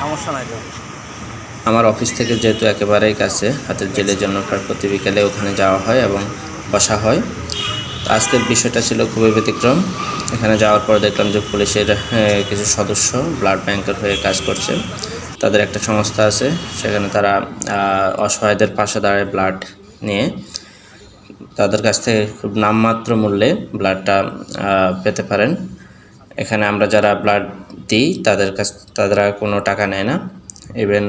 সমস্যা নাই আমার অফিস থেকে যেহেতু একেবারেই কাছে, হাতের জেলের জন্য প্রায় প্রতি বিকেলে ওখানে যাওয়া হয় এবং বসা হয়। আজকের বিষয়টা ছিল খুবই ব্যতিক্রম। এখানে যাওয়ার পর দেখলাম যে পুলিশের কিছু সদস্য ব্লাড ব্যাংকের হয়ে কাজ করছে। তাদের একটা সংস্থা আছে, সেখানে তারা অসহায়দের পাশে দাঁড়ায় ব্লাড নিয়ে। তাদের কাছ থেকে খুব নামমাত্র মূল্যে ব্লাডটা পেতে পারেন। এখানে আমরা যারা ব্লাড দিই তাদের কাছ, তারা কোনো টাকা নেয় না। ইভেন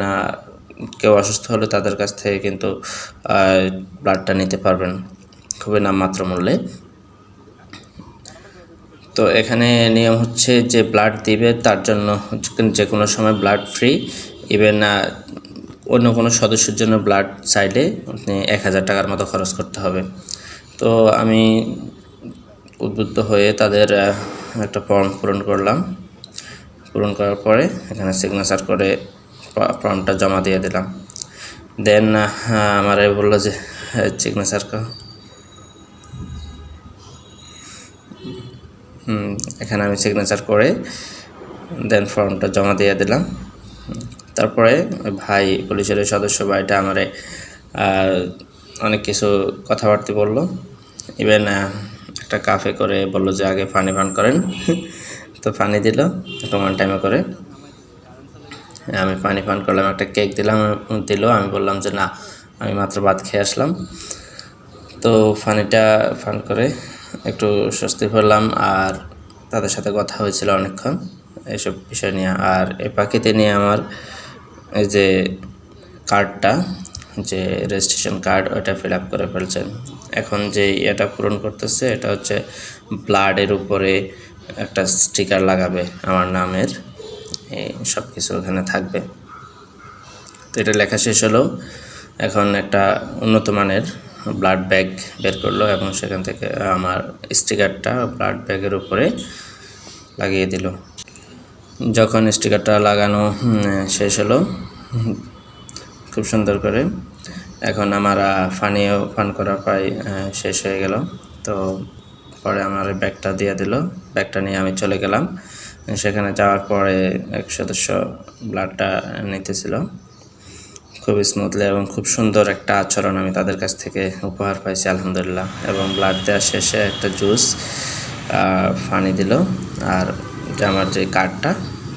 কেউ অসুস্থ হলে তাদের কাছ থেকে কিন্তু ব্লাডটা নিতে পারবেন খুবই নামমাত্র মূল্যে। তো এখানে নিয়ম হচ্ছে যে ব্লাড দিবে তার জন্য যে কোনো সময় ব্লাড ফ্রি ইভেন অন্য কোনো সদস্যের জন্য ব্লাড চাইলে আপনি এক হাজার টাকার মতো খরচ করতে হবে। তো আমি উদ্বুদ্ধ হয়ে তাদের একটা ফর্ম পূরণ করলাম। পূরণ করার পরে এখানে সিগনেচার করে ফর্মটা জমা দিয়ে দিলাম। দেন আমারে বলল যে সিগনেচার হুম, এখানে আমি সিগনেচার করে দেন ফর্মটা জমা দিয়ে দিলাম। তারপরে ভাই, পুলিশের সদস্য ভাইটা আমারে অনেক কিছু কথাবার্তা বলল। ইভেন একটা কাফে করে বলল যে, আগে পানি পান করেন। তো পানি দিল একটা ওয়ান টাইমে করে। আমি পানি পান করলাম, একটা কেক দিলাম, দিল, আমি বললাম যে না, আমি মাত্র ভাত খেয়ে আসলাম। তো পানিটা পান করে একটু স্বস্তি পেলাম আর তাদের সাথে কথা হয়েছিল অনেকক্ষণ এইসব বিষয় নিয়ে। আর এই পাখিতে নিয়ে আমার এই যে কার্ডটা যে রেজিস্ট্রেশন কার্ড ওটা ফিল আপ করে ফেলছেন এখন যে এটা পূরণ করতেছে, এটা হচ্ছে ব্লাডের উপরে একটা স্টিকার লাগাবে আমার নামের সব কিছু ওখানে থাকবে। তো এটা লেখা শেষ হলো। এখন একটা উন্নত মানের ব্লাড ব্যাগ বের করল এবং সেখান থেকে আমার স্টিকারটা ব্লাড ব্যাগের উপরে লাগিয়ে দিল। যখন স্টিকারটা লাগানো শেষ হলো খুব সুন্দর করে। এখন আমার আহ, পানিও পান করা প্রায় শেষ হয়ে গেল। তো পরে আমার ব্যাগটা দিয়ে দিল। ব্যাগটা নিয়ে আমি চলে গেলাম। সেখানে যাওয়ার পরে এক সদস্য ব্লাডটা নিতেছিল। খুব স্মুথলি এবং খুব সুন্দর একটা আচরণ আমি তাদের কাছ থেকে উপহার পাইছি, আলহামদুলিল্লাহ। এবং ব্লাড দেওয়ার শেষে একটা জুস ফানি দিল। আর যে আমার যে কার্ডটা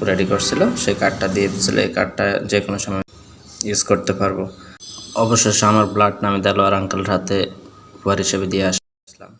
রেডি করছিল, সেই কার্ডটা দিয়ে দিয়েছিল এই কার্ডটা যে কোনো সময় ইউজ করতে পারব। অবশেষে আমার ব্লাড নামে দেলোয়ার আঙ্কেলের হাতে উপহার হিসেবে দিয়ে আসলাম।